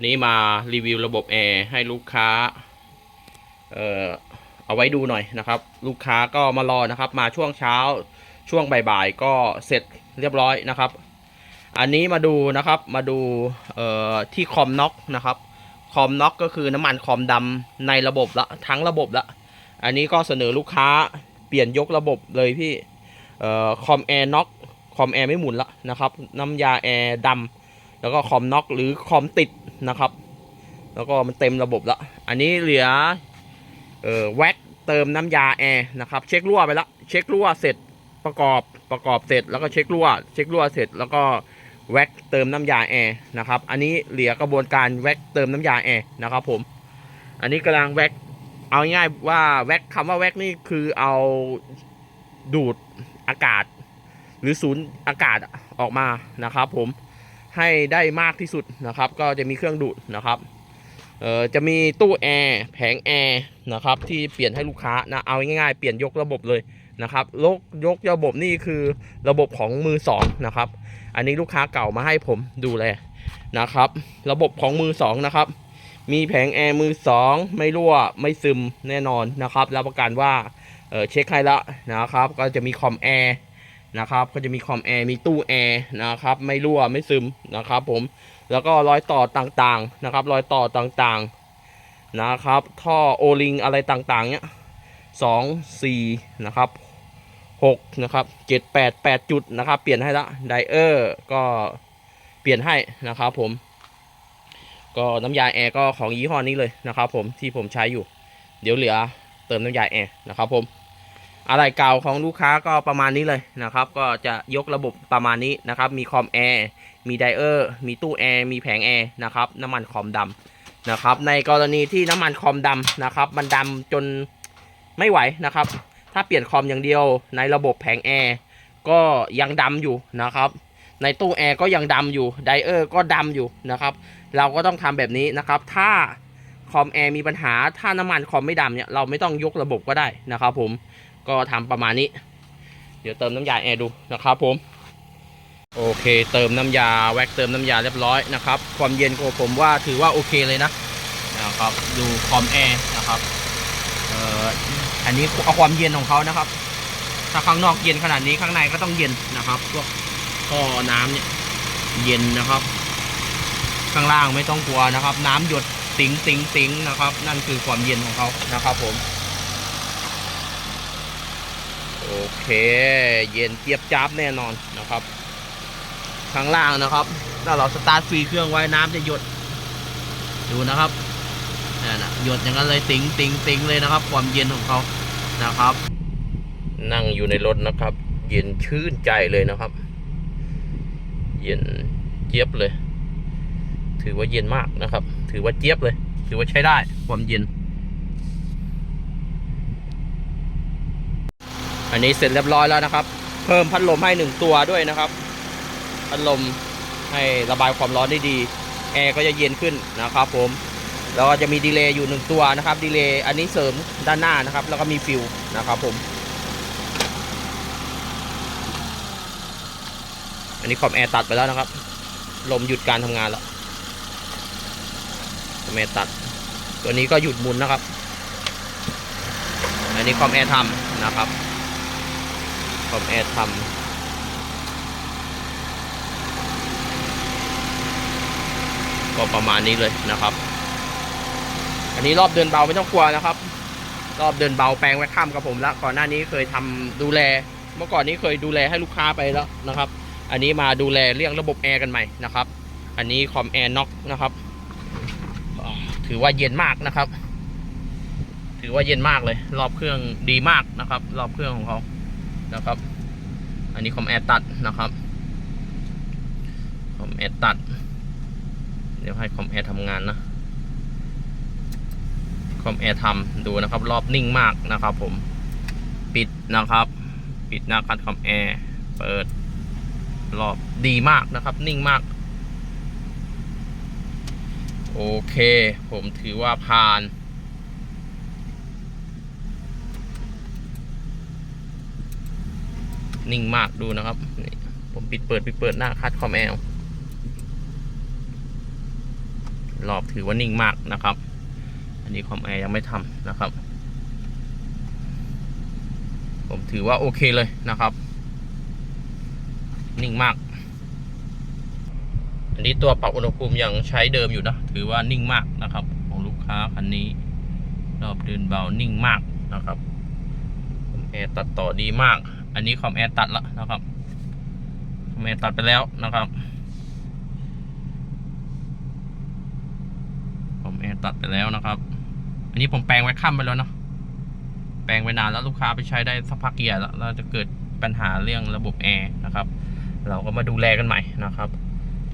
วันนี้มารีวิวระบบแอร์ให้ลูกค้า เอ่อ เอาไว้ดูหน่อยนะครับ ลูกค้าก็มารอนะครับ มาช่วงเช้า ช่วงบ่ายๆก็เสร็จเรียบร้อยนะครับ อันนี้มาดูนะครับ มาดู เอ่อ ที่คอมน็อกนะครับ คอมน็อกก็คือน้ำมันคอมดำในระบบละทั้งระบบละ อันนี้ก็เสนอลูกค้าเปลี่ยนยกระบบเลยพี่ เอ่อ คอมแอร์น็อกคอมแอร์ไม่หมุนละนะครับ น้ำยาแอร์ดำแล้วก็คอมน็อกหรือคอมติด นะครับ แล้วก็มันเต็มระบบละอันนี้เหลือเอ่อแว็กเติมน้ำยาแอร์นะครับเช็ครั่วไปแล้วเช็ครั่วเสร็จประกอบประกอบเสร็จแล้วก็เช็ครั่ว เช็ครั่วเสร็จแล้วก็แว็กเติมน้ำยาแอร์นะครับอันนี้เหลือกระบวนการแว็กเติมน้ำยาแอร์นะครับผมอันนี้กำลังแว็กเอาง่ายว่าแว็กคำว่าแว็กนี่คือเอาดูดอากาศ หรือศูนย์อากาศออกมานะครับผม ให้ได้มากที่สุดนะครับ ก็จะมีเครื่องดูดนะครับเอ่อจะมีตู้แอร์แผงแอร์นะครับที่เปลี่ยนให้ลูกค้านะเอาง่ายๆเปลี่ยนยกระบบเลยนะครับยกยกระบบนี่คือระบบของมือสองนะครับ อันนี้ลูกค้าเก่ามาให้ผมดูแลนะครับ ระบบของมือสองนะครับ มีแผงแอร์มือสองไม่รั่วไม่ซึมแน่นอนนะครับรับประกันว่าเออเช็คให้ละนะครับ ก็จะมีคอมแอร์ นะครับ ก็จะมีคอมแอร์มีตู้แอร์นะครับ ไม่รั่วไม่ซึมนะครับผมแล้วก็รอยต่อต่างๆนะครับ รอยต่อต่างๆนะครับ ท่อโอลิงอะไรต่างๆเนี้ยสองสี่นะครับหกนะครับเจ็ดแปดแปดจุดนะครับ เปลี่ยนให้ละไดเออร์ก็เปลี่ยนให้นะครับผม ก็น้ำยาแอร์ก็ของยี่ห้อนี้เลยนะครับผมที่ผมใช้อยู่ เดี๋ยวเหลือเติมน้ำยาแอร์นะครับผม อะไรเก่าของลูกค้าก็ประมาณนี้เลยนะครับ ก็จะยกระบบประมาณนี้นะครับ มีคอมแอร์ มีไดเออร์ มีตู้แอร์ มีแผงแอร์นะครับ น้ำมันคอมดำนะครับ ในกรณีที่น้ำมันคอมดำนะครับ มันดำจนไม่ไหวนะครับ ถ้าเปลี่ยนคอมอย่างเดียวในระบบแผงแอร์ก็ยังดำอยู่นะครับ ในตู้แอร์ก็ยังดำอยู่ ไดเออร์ก็ดำอยู่นะครับ เราก็ต้องทำแบบนี้นะครับ ถ้าคอมแอร์มีปัญหา ถ้าน้ำมันคอมไม่ดำเนี่ย เราไม่ต้องยกระบบก็ได้นะครับผม ก็ทำประมาณนี้ เดี๋ยวเติมน้ำยาแอร์ดูนะครับผม โอเค เติมน้ำยาแว็กเติมน้ำยาเรียบร้อยนะครับ ความเย็นของผมว่าถือว่าโอเคเลยนะนะครับดูคอมแอร์นะครับเอ่ออันนี้เอาความเย็นของเขานะครับ ถ้าข้างนอกเย็นขนาดนี้ข้างในก็ต้องเย็นนะครับพวกท่อน้ำเนี่ยเย็นนะครับข้างล่างไม่ต้องกลัวนะครับ น้ำหยดติงติงติงนะครับ นั่นคือความเย็นของเขานะครับผม โอเค เย็นเจี๊ยบจ้าบแน่นอนนะครับ ข้างล่างนะครับ ถ้าเราสตาร์ทฟรีเครื่องไว้น้ำจะหยด ดูนะครับนั่นะหยดอย่างนั้นเลยติงติงติงเลยนะครับ ความเย็นของเขานะครับ นั่งอยู่ในรถนะครับ เย็นชื่นใจเลยนะครับ เย็นเจี๊ยบเลย ถือว่าเย็นมากนะครับ ถือว่าเจี๊ยบเลย ถือว่าใช้ได้ ความเย็น นนี้เสร็จเรียบร้อยแล้วนะครับ เพิ่มพัดลมให้หนึ่งตัวด้วยนะครับ พัดลมให้ระบายความร้อนได้ดี แอร์ก็จะเย็นขึ้นนะครับผมแล้วก็จะมีดีเลย์อยู่หนึ่งตัวนะครับ ดีเลย์อันนี้เสริมด้านหน้านะครับ แล้วก็มีฟิวนะครับผม อันนี้คอมแอร์ตัดไปแล้วนะครับ ลมหยุดการทำงานแล้วคอมแอร์ตัด ตัวนี้ก็หยุดหมุนนะครับ อันนี้คอมแอร์ทำนะครับ คอมแอร์ทำก็ประมาณนี้เลยนะครับ อันนี้รอบเดินเบาไม่ต้องกลัวนะครับ รอบเดินเบาแปลงไว้ข้ามกับผมแล้วก่อนหน้านี้เคยทำดูแล เมื่อก่อนนี้เคยดูแลให้ลูกค้าไปแล้วนะครับ อันนี้มาดูแลเรื่องระบบแอร์กันใหม่นะครับ อันนี้คอมแอร์น็อกนะครับถือว่าเย็นมากนะครับ ถือว่าเย็นมากเลย รอบเครื่องดีมากนะครับ รอบเครื่องของเขา นะครับ อันนี้คอมแอร์ตัดนะครับคอมแอร์ตัด เดี๋ยวให้คอมแอร์ทำงานนะคอมแอร์ทำดูนะครับ รอบนิ่งมากนะครับ ผมปิดนะครับ ปิดหน้าคัดคอมแอร์เปิดรอบดีมากนะครับ นิ่งมากโอเค ผมถือว่าผ่าน นิ่งมากดูนะครับนี่ผมปิดเปิดปิดเปิดหน้าคัดคอมแอลรอบถือว่านิ่งมากนะครับ อันนี้คอมแอร์ยังไม่ทำนะครับ ผมถือว่าโอเคเลยนะครับ นิ่งมาก อันนี้ตัวปรับอุณหภูมิยังใช้เดิมอยู่นะ ถือว่านิ่งมากนะครับ ของลูกค้าคันนี้ รอบเดินเบานิ่งมากนะครับคอมแอร์ตัดต่อดีมาก อันนี้คอมแอร์ตัดแล้วนะครับคอมแอร์ตัดไปแล้วนะครับคอมแอร์ตัดไปแล้วนะครับ อันนี้ผมแปลงไว้ค่ำไปแล้วเนาะแปลงไว้นานแล้วลูกค้าไปใช้ได้สักพักใหญ่แล้วเราจะเกิดปัญหาเรื่องระบบแอร์นะครับ เราก็มาดูแลกันใหม่นะครับ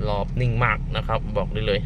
รอบนิ่งมากนะครับ บอกได้เลย